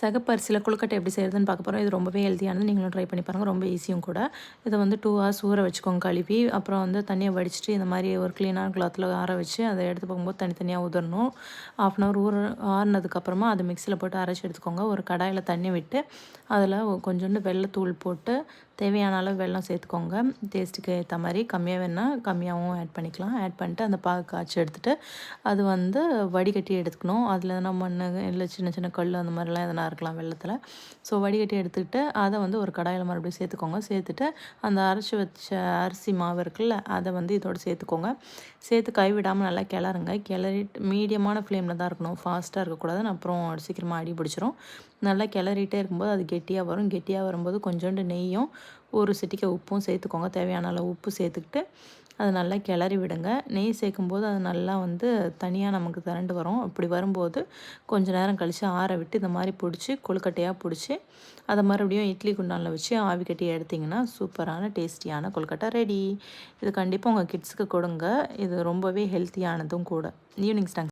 சகப்பரிசியில் கொழுக்கட்டை எப்படி செய்கிறதுன்னு பார்க்க போகிறோம் இது ரொம்பவே ஹெல்த்தியானது நீங்களும் ட்ரை பண்ணி பாருங்கள் ரொம்ப ஈஸியும் கூட. இதை வந்து டூ ஹவர்ஸ் ஊற வச்சுக்கோங்க. கழுவி அப்புறம் வந்து தண்ணியை வடிச்சிட்டு இந்த மாதிரி ஒரு க்ளீனான கிளாத்தில் ஆற வச்சு அதை எடுத்து போகும்போது தனித்தனியாக உதறணும். ஆஃப் அன் ஹவர் ஊற ஆறுனதுக்கப்புறமா அதை மிக்சியில் போட்டு அரைச்சி எடுத்துக்கோங்க. ஒரு கடாயில் தண்ணி விட்டு அதில் கொஞ்சோண்டு வெள்ளைத்தூள் போட்டு தேவையான அளவு வெள்ளம் சேர்த்துக்கோங்க. டேஸ்ட்டுக்கு ஏற்ற மாதிரி கம்மியாக வேணால் கம்மியாகவும் ஆட் பண்ணிக்கலாம். ஆட் பண்ணிட்டு அந்த பாகு காய்ச்சி எடுத்துகிட்டு அது வந்து வடிகட்டி எடுத்துக்கணும். அதில் எதனா மண் இல்லை சின்ன சின்ன கல் அந்த மாதிரிலாம் எதனா இருக்கலாம் வெள்ளத்தில். ஸோ வடிகட்டி எடுத்துக்கிட்டு அதை வந்து ஒரு கடாயில் மறுபடியும் சேர்த்துக்கோங்க. சேர்த்துட்டு அந்த அரைச்சி வச்ச அரிசி மாவு இருக்குல்ல அதை வந்து இதோடு சேர்த்துக்கோங்க. சேர்த்து கைவிடாமல் நல்லா கிளறுங்க. கிளறிட்டு மீடியமான ஃப்ளேமில் தான் இருக்கணும். ஃபாஸ்ட்டாக இருக்கக்கூடாது அப்புறம் சீக்கிரமாக அடி பிடிச்சிரும். நல்லா கிளறிட்டே இருக்கும்போது அது கெட்டியாக வரும். கெட்டியாக வரும்போது கொஞ்சோண்டு நெய்யும் ஒரு சிட்டிக்க உப்பும் சேர்த்துக்கோங்க. தேவையான அளவு உப்பு சேர்த்துக்கிட்டு அதை நல்லா கிளறி விடுங்க. நெய் சேர்க்கும்போது அது நல்லா வந்து தனியாக நமக்கு திரண்டு வரும். அப்படி வரும்போது கொஞ்சம் நேரம் கழித்து ஆற விட்டு இந்த மாதிரி பிடிச்சி கொழுக்கட்டையாக பிடிச்சி அதை மறுபடியும் இட்லி குண்டானில் வச்சு ஆவி கட்டி எடுத்திங்கன்னா சூப்பரான டேஸ்டியான கொழுக்கட்டை ரெடி. இது கண்டிப்பாக உங்கள் கிட்ஸுக்கு கொடுங்க. இது ரொம்பவே ஹெல்த்தியானதும் கூட. Evening snacks.